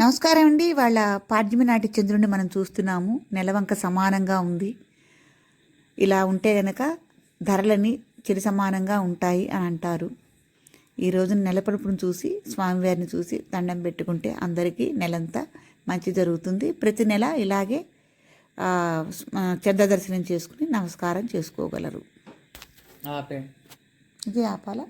నమస్కారం అండి. వాళ్ళ పాడ్యమి నాటి చంద్రుడిని మనం చూస్తున్నాము. నెలవంక సమానంగా ఉంది. ఇలా ఉంటే గనక ధరలని చిరి సమానంగా ఉంటాయి అని అంటారు. ఈ రోజున నెలపడుపును చూసి స్వామివారిని చూసి దండం పెట్టుకుంటే అందరికీ నెలంతా మంచి జరుగుతుంది. ప్రతి నెల ఇలాగే చెద్ద చంద్ర దర్శనం చేసుకుని నమస్కారం చేసుకోగలరు. ఆపే ఇది ఆపాలా?